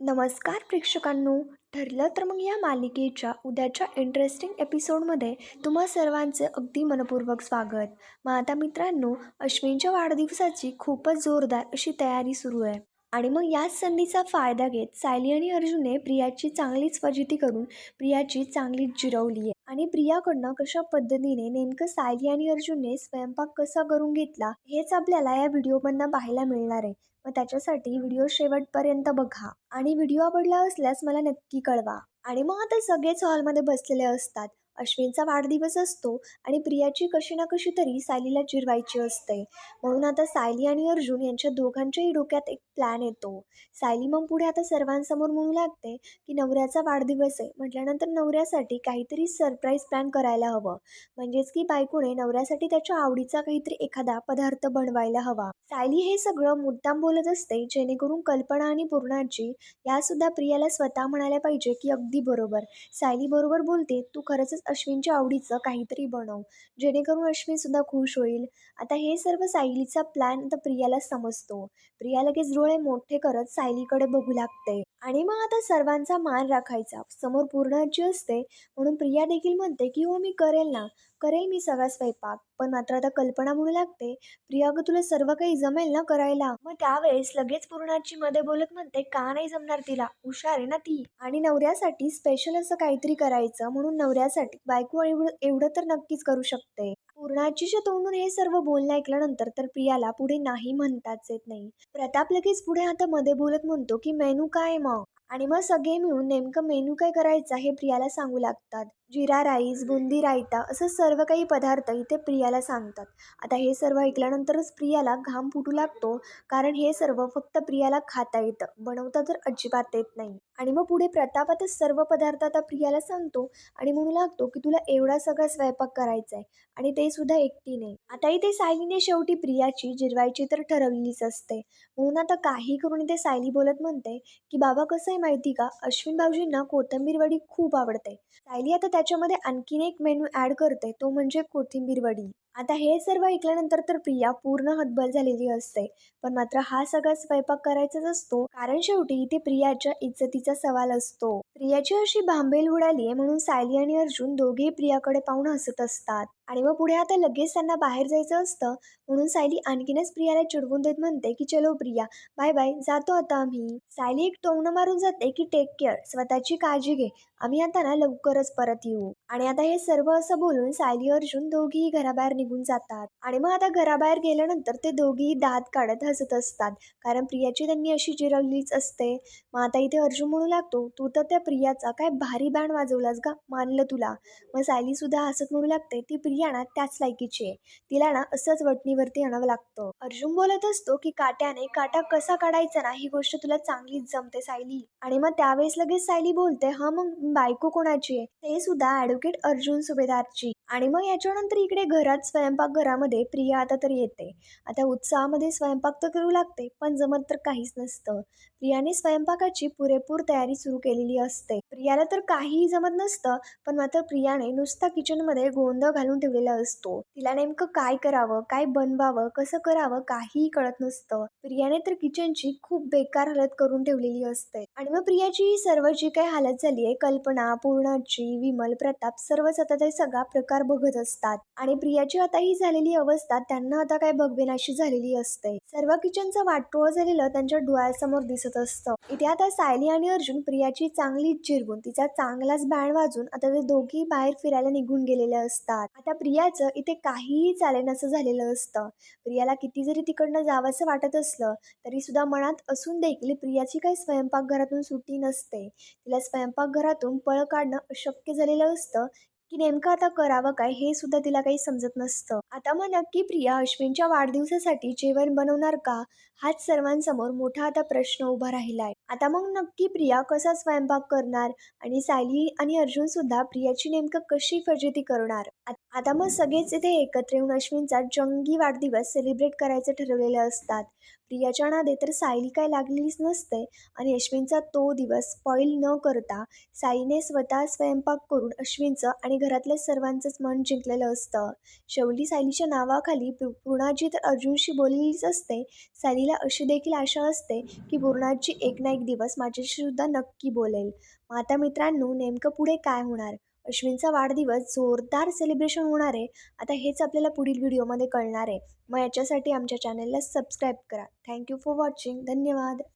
नमस्कार प्रेक्षकांनो. ठरलं तर मग या मालिकेच्या उद्याच्या इंटरेस्टिंग एपिसोडमध्ये तुम्हा सर्वांचे अगदी मनपूर्वक स्वागत. मग आता मित्रांनो अश्विनच्या वाढदिवसाची खूपच जोरदार अशी तयारी सुरू आहे. आणि मग याच संधीचा फायदा घेत सायली आणि अर्जुनने प्रियाची चांगलीच फजिती करून प्रियाची चांगलीच जिरवली आहे. आणि प्रियाकडनं कशा पद्धतीने नेमकं सायली आणि अर्जुनने स्वयंपाक कसा करून घेतला हेच आपल्याला या व्हिडिओमधनं पाहायला मिळणार आहे. मग त्याच्यासाठी व्हिडिओ शेवटपर्यंत बघा. आणि व्हिडिओ आवडला असल्यास मला नक्की कळवा. आणि मग आता सगळेच हॉलमध्ये बसलेले असतात. अश्विनचा वाढदिवस असतो आणि प्रियाची कशी ना कशी तरी सायलीला चिरवायची असते. म्हणून आता सायली आणि अर्जुन यांच्या दोघांच्याही डोक्यात एक प्लॅन येतो. सायली मग पुढे आता सर्वांसमोर म्हणू लागते की नवऱ्याचा वाढदिवस आहे म्हटल्यानंतर नवऱ्यासाठी काहीतरी सरप्राईज प्लॅन करायला हवं. म्हणजेच की बायकोने नवऱ्यासाठी त्याच्या आवडीचा काहीतरी एखादा पदार्थ बनवायला हवा. सायली हे सगळं मुद्दाम बोलत असते जेणेकरून कल्पना आणि पूर्णाची यासुद्धा प्रियाला स्वतः म्हणायला पाहिजे की अगदी बरोबर. सायली बरोबर बोलते तू खरंच अश्विनच्या आवडीचं काहीतरी बनव. जेणेकरून अश्विनसुद्धा खुश होईल. आता हे सर्व सायलीचा प्लॅन आता प्रियाला समजतो. प्रिया लगेच डोळे मोठे करत सायलीकडे बघू लागते. आणि मग आता सर्वांचा मान राखायचा. समोर पूर्णाची असते. म्हणून प्रिया देखील म्हणते की हो मी करेल ना. करेल मी सगळा स्वयंपाक पण मात्र आता कल्पना म्हणू लागते प्रिया अगं तुला सर्व काही जमेल ना करायला? मग त्यावेळेस लगेच पूर्णाची मध्ये बोलत म्हणते का नाही जमणार तिला? हुशार आहे ना ती. आणि नवऱ्यासाठी स्पेशल असं काहीतरी करायचं म्हणून नवऱ्यासाठी बायको एवढं एवढं तर नक्कीच करू शकते. पूर्णाचीच्या तोंडून हे सर्व बोलणं ऐकल्यानंतर तर प्रियाला पुढे नाही म्हणताच येत नाही. प्रताप लगेच पुढे आता मध्ये बोलत म्हणतो की मेनू काय मग? आणि मग सगळे मिळून नेमकं मेनू काय करायचा हे प्रियाला सांगू लागतात. जिरा राईस बुंदी रायता असं सर्व काही पदार्थ इथे प्रियाला सांगतात. आता हे सर्व ऐकल्यानंतरच प्रियाला घाम फुटू लागतो कारण हे सर्व फक्त प्रियाला खाता येतं. बनवता तर अजिबात येत नाही. आणि मग पुढे प्रतापातच सर्व पदार्थ आता प्रियाला सांगतो आणि म्हणू लागतो की तुला एवढा सगळा स्वयंपाक करायचा आहे आणि ते सुद्धा एकटीने. आता इथे सायलीने शेवटी प्रियाची जिरवायची तर ठरवलीच असते. म्हणून आता काही करून इथे सायली बोलत म्हणते की बाबा कसं आहे माहिती का? अश्विन भाऊजींना कोथिंबीर वडी खूप आवडते. सायली आता त्याच्यामध्ये आणखीन एक मेनू ॲड करते तो म्हणजे कोथिंबीर वडी. आता हे सर्व ऐकल्यानंतर तर प्रिया पूर्ण हतबल झालेली असते. पण मात्र हा सगळा स्वयंपाक करायचाच असतो कारण शेवटी इथे प्रियाच्या इज्जतीचा सवाल असतो. प्रियाची अशी भांबेल उडाली आहे म्हणून सायली आणि अर्जुन दोघेही प्रियाकडे पाहून हसत असतात. आणि मग पुढे आता लगेच त्यांना बाहेर जायचं असतं. म्हणून सायली आणखीनच प्रियाला चिडवून देत म्हणते की चलो प्रिया बाय बाय जातो आता आम्ही. सायली एक टोंगणं मारून जाते की टेक केअर स्वतःची काळजी घे. आम्ही आता ना लवकरच परत येऊ. आणि आता हे सर्व असं बोलून सायली अर्जुन दोघीही घराबाहेर निघून जातात. आणि मग आता घराबाहेर गेल्यानंतर ते दोघीही दात काढत हसत असतात. कारण प्रियाची त्यांनी अशी जिरवलीच असते. मग आता इथे अर्जुन म्हणू लागतो तू तर त्या प्रियाचा काय भारी बँड वाजवलास का मानलं तुला. मग सायली सुद्धा हसत म्हणू लागते ती प्रिया ना त्याच लायकीची आहे. तिला ना असंच वटणीवरती आणावं लागतं. अर्जुन बोलत असतो की काट्याने काटा कसा काढायचा ना ही गोष्ट तुला चांगलीच जमते सायली. आणि मग त्यावेळेस लगेच सायली बोलते हा मग बायको कोणाची आहे? ते सुद्धा ऍडव्होकेट अर्जुन सुभेदारची. आणि मग याच्यानंतर इकडे घरात स्वयंपाकघरामध्ये प्रिया आता तर येते. आता उत्साहामध्ये स्वयंपाक तर करू लागते पण जमत तर काहीच नसतं. प्रियाने स्वयंपाकाची पुरेपूर तयारी सुरू केलेली असते. प्रियाला तर काहीही जमत नसतं पण मात्र प्रियाने नुसता किचनमध्ये गोंधळ घालून ठेवलेला असतो. तिला नेमकं काय करावं काय बनवावं कसं करावं काहीही कळत नसतं. प्रियाने तर किचनची खूप बेकार हालत करून ठेवलेली असते. आणि मग प्रियाची सर्व जी काही हालत झाली आहे कल्पना पूर्णाची विमल प्रताप सर्वच आता ते सगळा प्रकार बघत असतात. आणि प्रियाची आता ही झालेली अवस्था त्यांना आता काय बघबेनाशी झालेली असते. सर्व किचनचं वाटोळ झालेलं त्यांच्या डोळ्यासमोर दिसत असतं. इथे आता सायली आणि अर्जुन प्रियाची चांगली चिरवून तिचा चांगलाच बँड वाजून आता ते दोघी बाहेर फिरायला निघून गेलेले असतात. आता प्रियाचं इथे काहीही चालेल असं झालेलं असतं. प्रियाला किती जरी तिकडनं जावंसं वाटत असलं तरी सुद्धा मनात असून देखील प्रियाची काही स्वयंपाकघरातून सुट्टी नसते. तिला स्वयंपाकघरातून पळ काढणं अशक्य झालेलं असतं की नेमकं आता करावं काय हे सुद्धा तिला काही समजत नसतं. आता मग नक्की प्रिया अश्विनच्या वाढदिवसासाठी जेवण बनवणार का? हाच सर्वांसमोर मोठा आता प्रश्न उभा राहिलाय. आता मग नक्की प्रिया कसा स्वयंपाक करणार? आणि सायली आणि अर्जुन सुद्धा प्रियाची नेमकं कशी फजिती करणार? आता मग सगळेच इथे एकत्र येऊन अश्विनचा जंगी वाढदिवस सेलिब्रेट करायचं ठरवलेले असतात. प्रियाच्या नादे तर सायली काय लागलेलीच नसते आणि अश्विनचा तो दिवस स्पॉईल न करता साईने स्वतः स्वयंपाक करून अश्विनचं आणि घरातल्या सर्वांचंच मन जिंकलेलं असतं. शेवटी सायलीच्या नावाखाली पूर्णाजी तर अर्जुनशी बोललेलीच असते. सायलीला अशी देखील आशा असते की पूर्णाजी एक ना एक दिवस माझ्याशी सुद्धा नक्की बोलेल. माता मित्रांनो नेमकं पुढे काय होणार? अश्विनचा वाढदिवस जोरदार सेलिब्रेशन होणार आहे. आता हेच आपल्याला पुढील व्हिडिओमध्ये कळणार आहे. मग याच्यासाठी आमच्या चॅनलला सबस्क्राईब करा. थँक्यू फॉर वॉचिंग धन्यवाद.